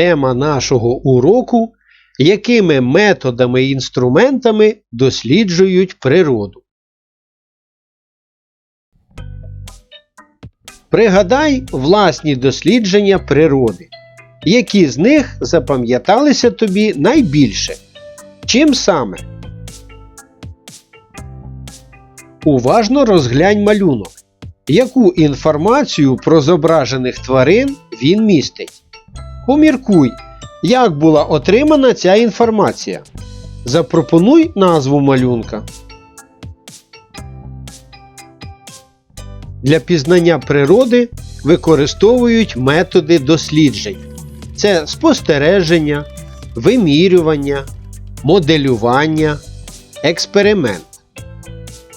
Тема нашого уроку якими методами і інструментами досліджують природу. Пригадай власні дослідження природи. Які з них запам'яталися тобі найбільше? Чим саме? Уважно розглянь малюнок. Яку інформацію про зображених тварин він містить? Поміркуй, як була отримана ця інформація. Запропонуй назву малюнка. Для пізнання природи використовують методи досліджень. Це спостереження, вимірювання, моделювання, експеримент.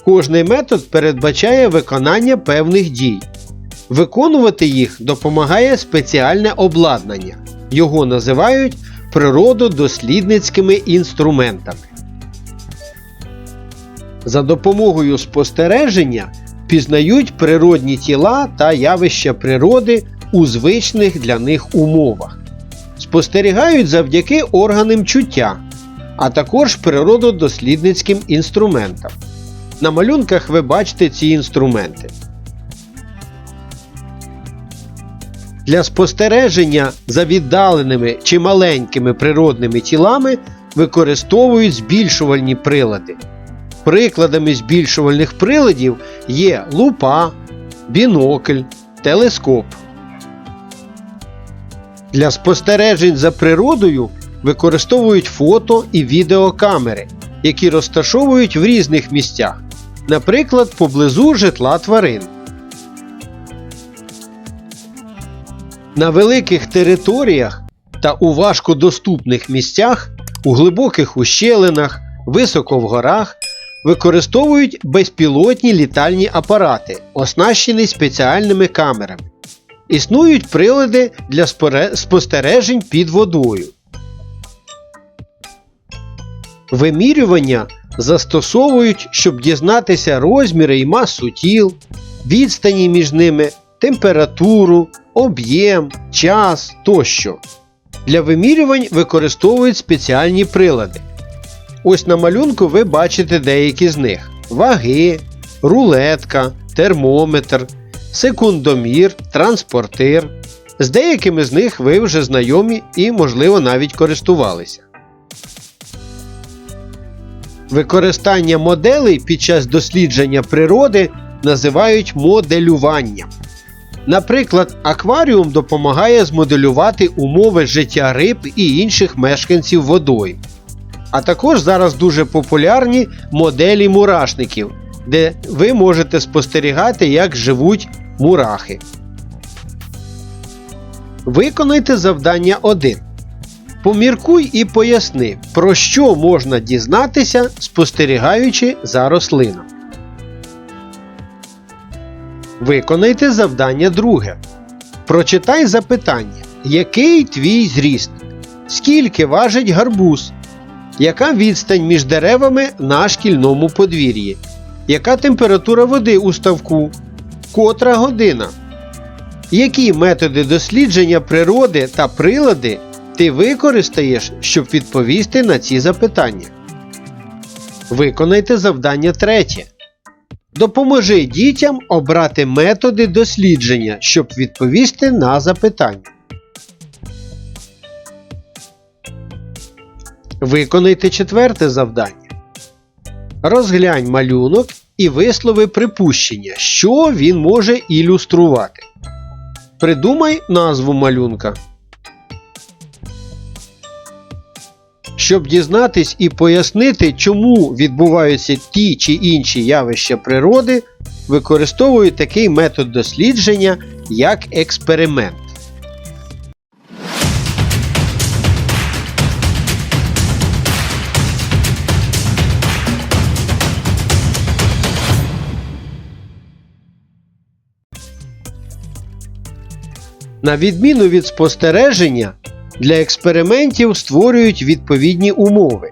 Кожний метод передбачає виконання певних дій. Виконувати їх допомагає спеціальне обладнання. Його називають природодослідницькими інструментами. За допомогою спостереження пізнають природні тіла та явища природи у звичних для них умовах. Спостерігають завдяки органам чуття, а також природодослідницьким інструментам. На малюнках ви бачите ці інструменти. Для спостереження за віддаленими чи маленькими природними тілами використовують збільшувальні прилади. Прикладами збільшувальних приладів є лупа, бінокль, телескоп. Для спостережень за природою використовують фото і відеокамери, які розташовують в різних місцях, наприклад, поблизу житла тварин. На великих територіях та у важкодоступних місцях, у глибоких ущелинах, високо в горах використовують безпілотні літальні апарати, оснащені спеціальними камерами. Існують прилади для спостережень під водою. Вимірювання застосовують, щоб дізнатися розміри і масу тіл, відстані між ними, температуру, об'єм, час тощо. Для вимірювань використовують спеціальні прилади. Ось на малюнку ви бачите деякі з них: ваги, рулетка, термометр, секундомір, транспортир. З деякими з них ви вже знайомі і, можливо, навіть користувалися. Використання моделей під час дослідження природи називають моделюванням. Наприклад, акваріум допомагає змоделювати умови життя риб і інших мешканців водою. А також зараз дуже популярні моделі мурашників, де ви можете спостерігати, як живуть мурахи. Виконайте завдання 1. Поміркуй і поясни, про що можна дізнатися, спостерігаючи за рослином. Виконайте завдання друге. Прочитай запитання. Який твій зріст? Скільки важить гарбуз? Яка відстань між деревами на шкільному подвір'ї? Яка температура води у ставку? Котра година? Які методи дослідження природи та прилади ти використаєш, щоб відповісти на ці запитання? Виконайте завдання третє. Допоможи дітям обрати методи дослідження, щоб відповісти на запитання. Виконайте четверте завдання. Розглянь малюнок і вислови припущення, що він може ілюструвати. Придумай назву малюнка. Щоб дізнатись і пояснити, чому відбуваються ті чи інші явища природи, використовують такий метод дослідження, як експеримент. На відміну від спостереження, для експериментів створюють відповідні умови.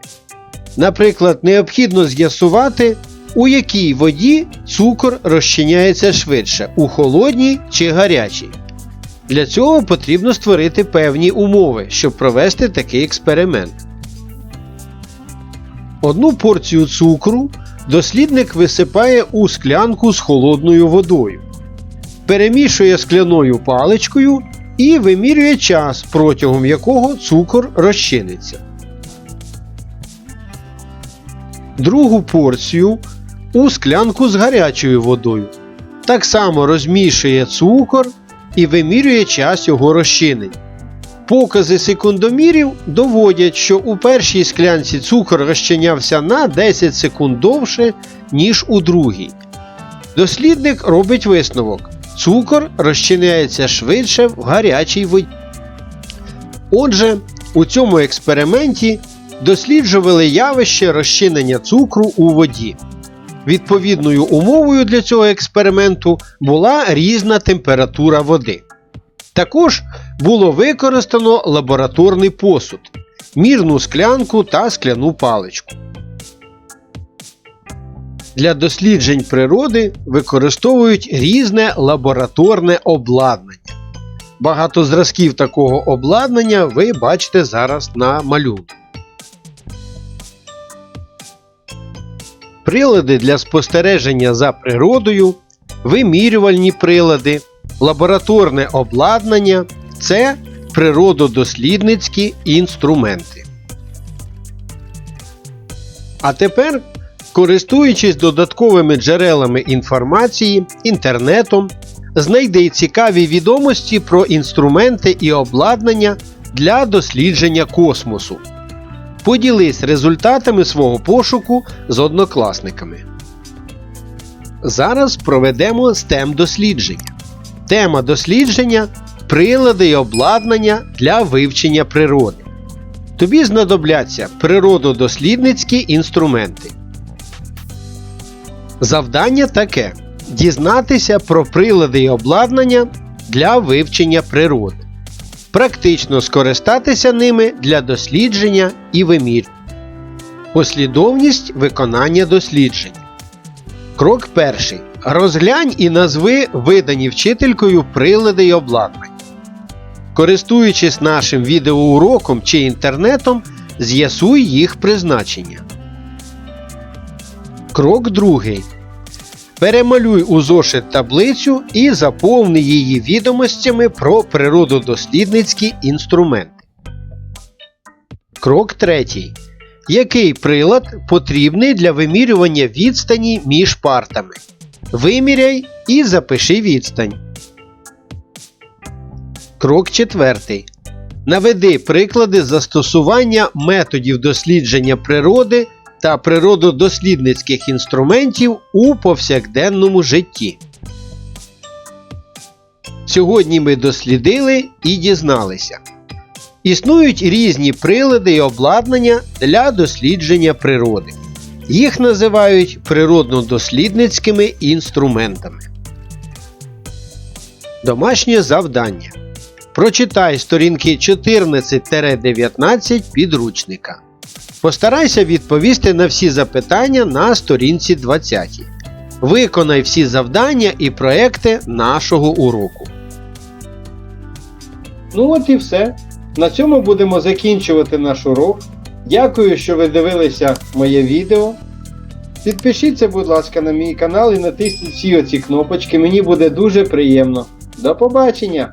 Наприклад, необхідно з'ясувати, у якій воді цукор розчиняється швидше у холодній чи гарячій. Для цього потрібно створити певні умови, щоб провести такий експеримент. Одну порцію цукру дослідник висипає у склянку з холодною водою, перемішує скляною паличкою і вимірює час, протягом якого цукор розчиниться. Другу порцію у склянку з гарячою водою. Так само розмішує цукор і вимірює час його розчинення. Покази секундомірів доводять, що у першій склянці цукор розчинявся на 10 секунд довше, ніж у другій. Дослідник робить висновок: цукор розчиняється швидше в гарячій воді. Отже, у цьому експерименті досліджували явище розчинення цукру у воді. Відповідною умовою для цього експерименту була різна температура води. Також було використано лабораторний посуд, мірну склянку та скляну паличку. Для досліджень природи використовують різне лабораторне обладнання. Багато зразків такого обладнання ви бачите зараз на малюнку. Прилади для спостереження за природою, вимірювальні прилади, лабораторне обладнання це природодослідницькі інструменти. А тепер, користуючись додатковими джерелами інформації, інтернетом, знайди цікаві відомості про інструменти і обладнання для дослідження космосу. Поділись результатами свого пошуку з однокласниками. Зараз проведемо STEM дослідження. Тема дослідження прилади і обладнання для вивчення природи. Тобі знадобляться природодослідницькі інструменти. Завдання таке: дізнатися про прилади і обладнання для вивчення природи. Практично скористатися ними для дослідження і вимір. Послідовність виконання досліджень. Крок перший. Розглянь і назви видані вчителькою прилади й обладнання. Користуючись нашим відеоуроком чи інтернетом, з'ясуй їх призначення. Крок другий. Перемалюй у зошит таблицю і заповни її відомостями про природодослідницькі інструменти. Крок третій. Який прилад потрібний для вимірювання відстані між партами? Виміряй і запиши відстань. Крок четвертий. Наведи приклади застосування методів дослідження природи та природодослідницьких інструментів у повсякденному житті. Сьогодні ми дослідили і дізналися. Існують різні прилади і обладнання для дослідження природи. Їх називають природно-дослідницькими інструментами. Домашнє завдання. Прочитай сторінки 14-19 підручника. Постарайся відповісти на всі запитання на сторінці 20. Виконай всі завдання і проекти нашого уроку. Ну от і все. На цьому будемо закінчувати наш урок. Дякую, що ви дивилися моє відео. Підпишіться, будь ласка, на мій канал і натисніть всі оці кнопочки. Мені буде дуже приємно. До побачення!